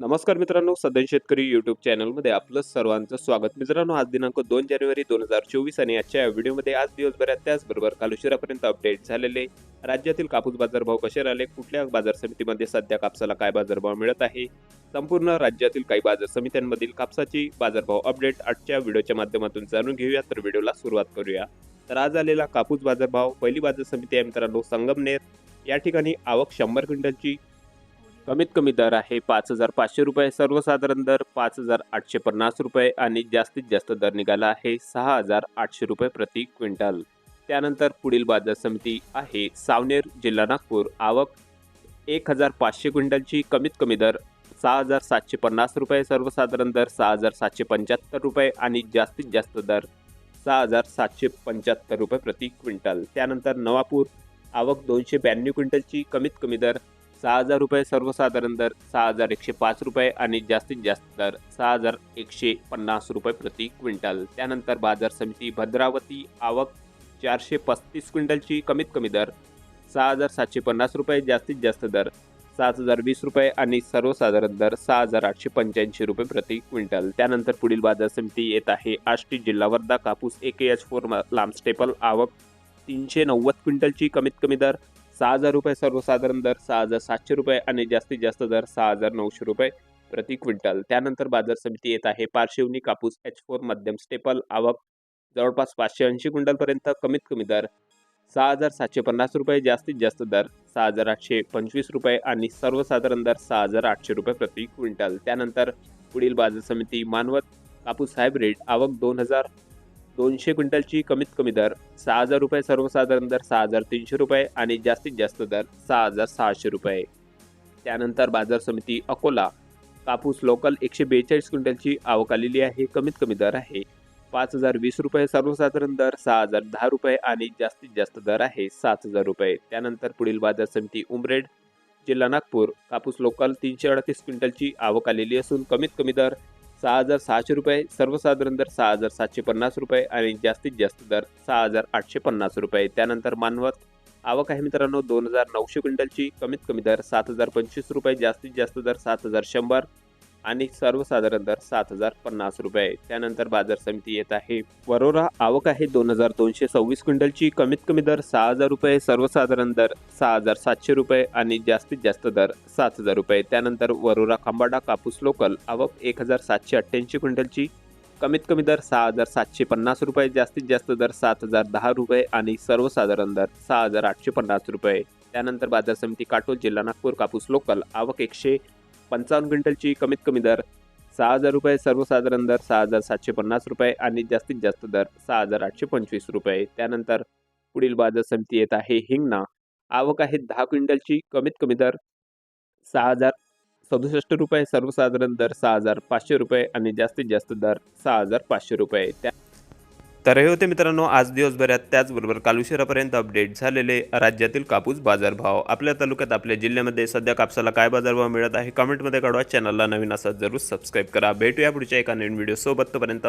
नमस्कार मित्रांनो सदन शेतकरी युट्यूब चॅनलमध्ये आपलं सर्वांचं स्वागत. मित्रांनो आज दिनांक दोन जानेवारी दोन हजार चोवीस आणि आजच्या या व्हिडिओमध्ये आज दिवसभरात त्याचबरोबर काल उशिरापर्यंत अपडेट झालेले. राज्यातील कापूस बाजारभाव कसे राहिले? कुठल्या बाजार समितीमध्ये सध्या कापसाला काय बाजारभाव मिळत आहे? संपूर्ण राज्यातील काही बाजार समित्यांमधील कापसाची बाजारभाव अपडेट आजच्या व्हिडिओच्या माध्यमातून जाणून घेऊया. तर व्हिडिओला सुरुवात करूया. तर आज आलेला कापूस बाजारभाव पहिली बाजार समिती आहे मित्रांनो संगमनेर. या ठिकाणी आवक शंभर क्विंटलची कमीत कमी दर आहे पाच हजार पाचशे रुपये सर्वसाधारण दर पाच हजार आठशे पन्नास रुपये आणि जास्तीत जास्त दर निघाला आहे सहा हजार आठशे रुपये प्रति क्विंटल. त्यानंतर पुढील बाजार समिती आहे सावनेर जिल्हा नागपूर. आवक एक हजार पाचशे क्विंटलची कमीत कमी दर सहा हजार सातशे पन्नास रुपये सर्वसाधारण दर सहा हजार सातशे पंच्याहत्तर रुपये आणि जास्तीत जास्त दर सहा हजार सातशे पंच्याहत्तर रुपये प्रति क्विंटल. त्यानंतर नवापूर आवक दोनशे ब्याण्णव क्विंटलची कमीत कमी दर सहा हजार रुपये सर्वसाधारण दर सहा हजार एकशे पाच रुपये आणि जास्तीत जास्त दर सहा हजार एकशे पन्नास रुपये प्रति क्विंटल. त्यानंतर बाजार समिती भद्रावती आवक चारशे पस्तीस क्विंटलची कमीत कमी दर सहा हजार सातशे पन्नास रुपये जास्तीत जास्त दर सात हजार वीस रुपये आणि सर्वसाधारण दर सहा हजार आठशे पंच्याऐंशी रुपये प्रति क्विंटल. त्यानंतर पुढील बाजार समिती येत आहे आष्टी जिल्हा वर्धा कापूस ए के एच फोर लांब स्टेपल आवक तीनशे नव्वद क्विंटलची कमीत कमी दर सहा हजार रुपये सर्वसाधारण दर सहा हजार सातशे रुपये आणि जास्तीत जास्त दर सहा हजार नऊशे रुपये प्रति क्विंटल. त्यानंतर बाजार समिती येत आहे. पारशिवनी कापूस एच फोर मध्यम स्टेपल आवक जवळपास पाचशे ऐंशी क्विंटलपर्यंत कमीत कमी दर सहा हजार सातशे पन्नास रुपये जास्तीत जास्त दर सहा हजार आठशे पंचवीस रुपये आणि सर्वसाधारण दर सहा हजार आठशे रुपये प्रति क्विंटल. त्यानंतर पुढील बाजार समिती मानवत कापूस हायब्रिड आवक दोन हजार दोनशे क्विंटलची कमीत कमी दर सहा हजार रुपये सर्वसाधारण दर सहा हजार तीनशे रुपये आणि जास्तीत जास्त दर सहा हजार सहाशे रुपये. त्यानंतर बाजार समिती अकोला कापूस लोकल एकशे बेचाळीस क्विंटलची आवक आलेली आहे कमीत कमी दर आहे. पाच हजार वीस रुपये सर्वसाधारण दर सहा हजार दहा रुपये आणि जास्तीत जास्त दर आहे सात हजार रुपये. त्यानंतर पुढील बाजार समिती उमरेड जिल्हा नागपूर कापूस लोकल तीनशे अडतीस क्विंटलची आवक आलेली असून कमीत कमी दर सहा हजार सहाशे रुपये सर्वसाधारण दर सहा हजार सातशे पन्नास रुपये आणि जास्तीत जास्त दर सहा हजार आठशे पन्नास रुपये. त्यानंतर मानवत आवक आहे मित्रांनो दोन हजार नऊशे क्विंटलची. कमीत कमी दर सात हजार पंचवीस रुपये जास्तीत जास्त दर सात हजार शंभर. आणि सर्वसाधारण दर सात हजार पन्नास रुपये. त्यानंतर बाजार समिती येत आहे. वरोरा आवक आहे दोन हजार दोनशे सव्वीस क्विंटलची. कमीत कमी दर सहा हजार रुपये सर्वसाधारण दर सहा हजार सातशे रुपये आणि जास्तीत जास्त दर सात हजार रुपये. त्यानंतर वरोरा खांबाडा कापूस लोकल आवक एक हजार सातशे अठ्ठ्याऐंशी क्विंटलची. कमीत कमी दर सहा हजार सातशे पन्नास रुपये जास्तीत जास्त दर सात हजार दहा रुपये आणि सर्वसाधारण दर सहा हजार आठशे पन्नास रुपये. त्यानंतर बाजार समिती काटोल जिल्हा नागपूर कापूस लोकल आवक एकशे पंचावन्न क्विंटलची कमीत कमी दर सहा हजार रुपये सर्वसाधारण दर सहा हजार सातशे पन्नास रुपये आणि जास्तीत जास्त दर सहा हजार आठशे पंचवीस रुपये. त्यानंतर पुढील बाजार समिती येत आहे हिंगणा. आवक आहे दहा क्विंटलची कमीत कमी दर सहा हजार सदुसष्ट रुपये सर्वसाधारण दर सहा हजार पाचशे रुपये आणि जास्तीत जास्त दर सहा हजार पाचशे रुपये. त्या तर हे होते मित्रांनो आज दिवसभरात त्याचबरोबर काल उशिरापर्यंत अपडेट झालेले राज्यातील कापूस बाजारभाव. आपल्या तालुक्यात आपल्या जिल्ह्यामध्ये सध्या कापसाला काय बाजारभाव मिळत आहे कमेंटमध्ये कळवा चॅनलला नवीन असं जरूर सबस्क्राईब करा. भेटूया पुढच्या एका नवीन व्हिडिओसोबत तोपर्यंत